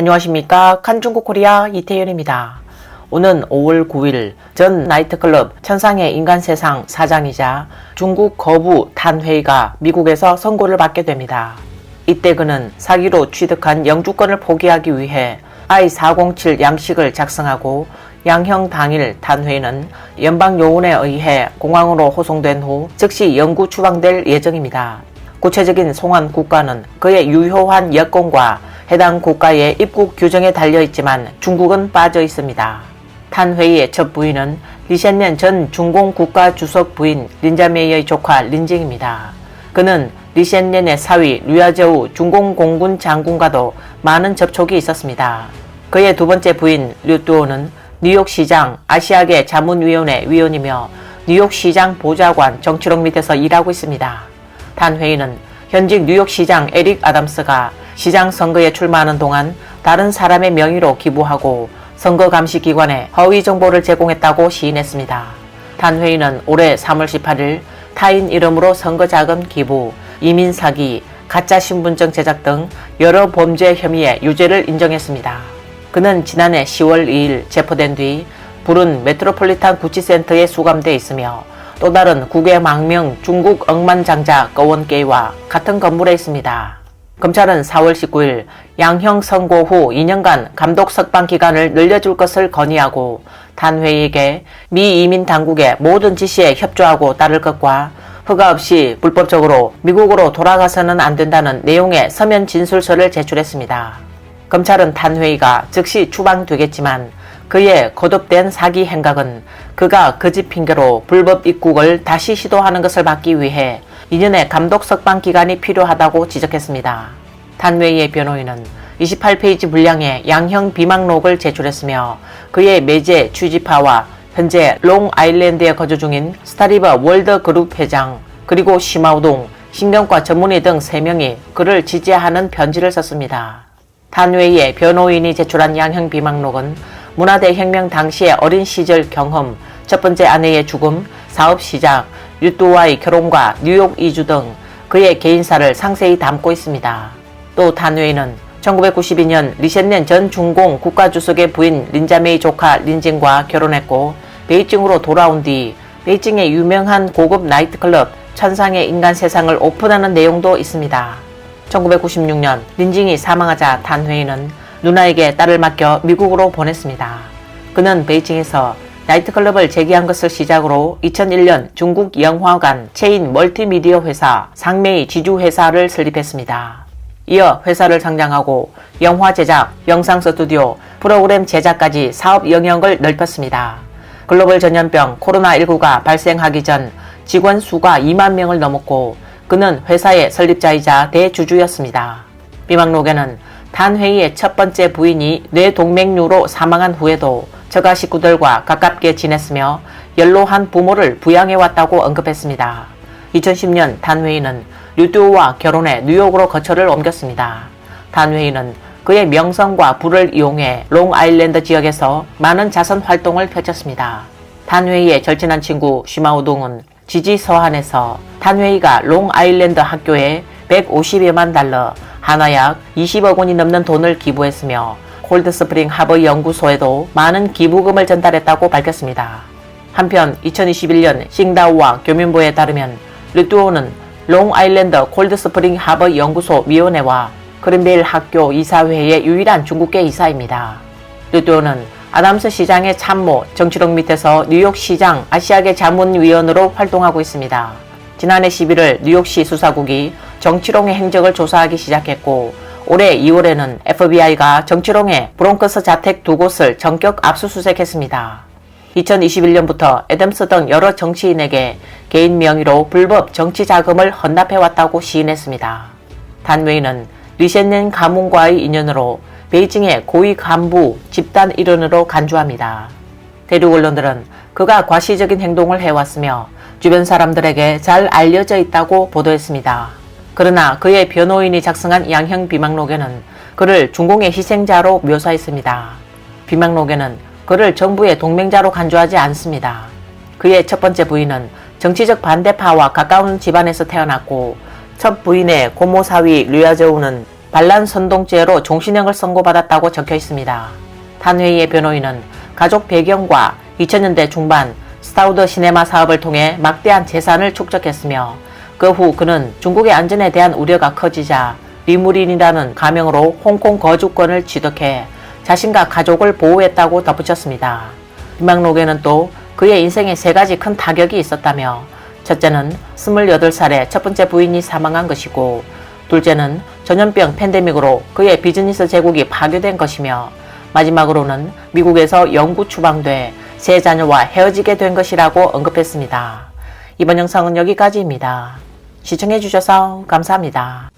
안녕하십니까. 칸중국 코리아 이태현입니다. 오는 5월 9일 전 나이트클럽 천상의 인간세상 사장이자 중국 거부 탄회의가 미국에서 선고를 받게 됩니다. 이때 그는 사기로 취득한 영주권을 포기하기 위해 I-407 양식을 작성하고 양형 당일 탄회는 연방 요원에 의해 공항으로 호송된 후 즉시 영구 추방될 예정입니다. 구체적인 송환 국가는 그의 유효한 여권과 해당 국가의 입국 규정에 달려 있지만 중국은 빠져 있습니다. 탄 회의의 첫 부인은 리센년 전 중공 국가 주석 부인 린자메이의 조카 린징입니다. 그는 리센년의 사위 류아저우 중공 공군 장군과도 많은 접촉이 있었습니다. 그의 두 번째 부인 류뚜오는 뉴욕시장 아시아계 자문위원회 위원이며 뉴욕시장 보좌관 정치록 밑에서 일하고 있습니다. 탄 회의는 현직 뉴욕시장 에릭 아담스가 시장 선거에 출마하는 동안 다른 사람의 명의로 기부하고 선거 감시 기관에 허위 정보를 제공했다고 시인했습니다. 탄회의는 올해 3월 18일 타인 이름으로 선거 자금 기부, 이민 사기, 가짜 신분증 제작 등 여러 범죄 혐의에 유죄를 인정했습니다. 그는 지난해 10월 2일 체포된 뒤 불은 메트로폴리탄 구치센터에 수감돼 있으며 또 다른 국외 망명 중국 억만장자 꺼원게이와 같은 건물에 있습니다. 검찰은 4월 19일 양형 선고 후 2년간 감독 석방 기간을 늘려줄 것을 건의하고 단회에게 미 이민 당국의 모든 지시에 협조하고 따를 것과 허가 없이 불법적으로 미국으로 돌아가서는 안 된다는 내용의 서면 진술서를 제출했습니다. 검찰은 탄회의가 즉시 추방되겠지만 그의 거듭된 사기 행각은 그가 거짓 핑계로 불법 입국을 다시 시도하는 것을 막기 위해 2년의 감독 석방 기간이 필요하다고 지적했습니다. 탄웨이의 변호인은 28페이지 분량의 양형 비망록을 제출했으며 그의 매제 취지파와 현재 롱아일랜드에 거주 중인 스타리버 월드그룹 회장 그리고 시마우동 신경과 전문의 등 3명이 그를 지지하는 편지를 썼습니다. 탄웨이의 변호인이 제출한 양형 비망록은 문화대 혁명 당시의 어린 시절 경험, 첫 번째 아내의 죽음, 사업 시작, 유뚜와의 결혼과 뉴욕 이주 등 그의 개인사를 상세히 담고 있습니다. 또 탄웨이는 1992년 리센넨 전 중공 국가주석의 부인 린자메이 조카 린징과 결혼했고 베이징으로 돌아온 뒤 베이징의 유명한 고급 나이트클럽 천상의 인간 세상을 오픈하는 내용도 있습니다. 1996년 린징이 사망하자 탄회이는 누나에게 딸을 맡겨 미국으로 보냈습니다. 그는 베이징에서 나이트클럽을 재개한 것을 시작으로 2001년 중국 영화관 체인 멀티미디어 회사 상메이 지주회사를 설립했습니다. 이어 회사를 상장하고 영화 제작, 영상 스튜디오, 프로그램 제작까지 사업 영역을 넓혔습니다. 글로벌 전염병 코로나19가 발생하기 전 직원 수가 2만 명을 넘었고 그는 회사의 설립자이자 대주주였습니다. 비망록에는 단 회의의 첫 번째 부인이 뇌동맥류로 사망한 후에도 저가 식구들과 가깝게 지냈으며 연로한 부모를 부양해왔다고 언급했습니다. 2010년 단회의는 류두와 결혼해 뉴욕으로 거처를 옮겼습니다. 단회의는 그의 명성과 부를 이용해 롱아일랜드 지역에서 많은 자선 활동을 펼쳤습니다. 단회의의 절친한 친구 쉬마우동은 지지 서한에서 단회의가 롱아일랜드 학교에 150여만 달러, 하나약 20억 원이 넘는 돈을 기부했으며 콜드스프링 하버 연구소에도 많은 기부금을 전달했다고 밝혔습니다. 한편 2021년 싱다오와 교민부에 따르면 르뚜오는 롱아일랜드 콜드스프링 하버 연구소 위원회와 그린베일 학교 이사회의 유일한 중국계 이사입니다. 르뚜오는 아담스 시장의 참모 정치록 밑에서 뉴욕시장 아시아계 자문위원으로 활동하고 있습니다. 지난해 11월 뉴욕시 수사국이 정치롱의 행적을 조사하기 시작했고 올해 2월에는 FBI가 정치롱의 브롱크스 자택 두 곳을 전격 압수수색했습니다. 2021년부터 애덤스 등 여러 정치인에게 개인 명의로 불법 정치 자금을 헌납해왔다고 시인했습니다. 단웨이는 리센넨 가문과의 인연으로 베이징의 고위 간부 집단 일원으로 간주합니다. 대륙 언론들은 그가 과시적인 행동을 해왔으며 주변 사람들에게 잘 알려져 있다고 보도했습니다. 그러나 그의 변호인이 작성한 양형 비망록에는 그를 중공의 희생자로 묘사했습니다. 비망록에는 그를 정부의 동맹자로 간주하지 않습니다. 그의 첫 번째 부인은 정치적 반대파와 가까운 집안에서 태어났고 첫 부인의 고모 사위 류아저우는 반란 선동죄로 종신형을 선고받았다고 적혀 있습니다. 탄회이의 변호인은 가족 배경과 2000년대 중반 스타우드 시네마 사업을 통해 막대한 재산을 축적했으며 그 후 그는 중국의 안전에 대한 우려가 커지자 리무린이라는 가명으로 홍콩 거주권을 취득해 자신과 가족을 보호했다고 덧붙였습니다. 비망록에는 또 그의 인생에 세 가지 큰 타격이 있었다며 첫째는 28살에 첫 번째 부인이 사망한 것이고 둘째는 전염병 팬데믹으로 그의 비즈니스 제국이 파괴된 것이며 마지막으로는 미국에서 영구 추방돼 세 자녀와 헤어지게 된 것이라고 언급했습니다. 이번 영상은 여기까지입니다. 시청해주셔서 감사합니다.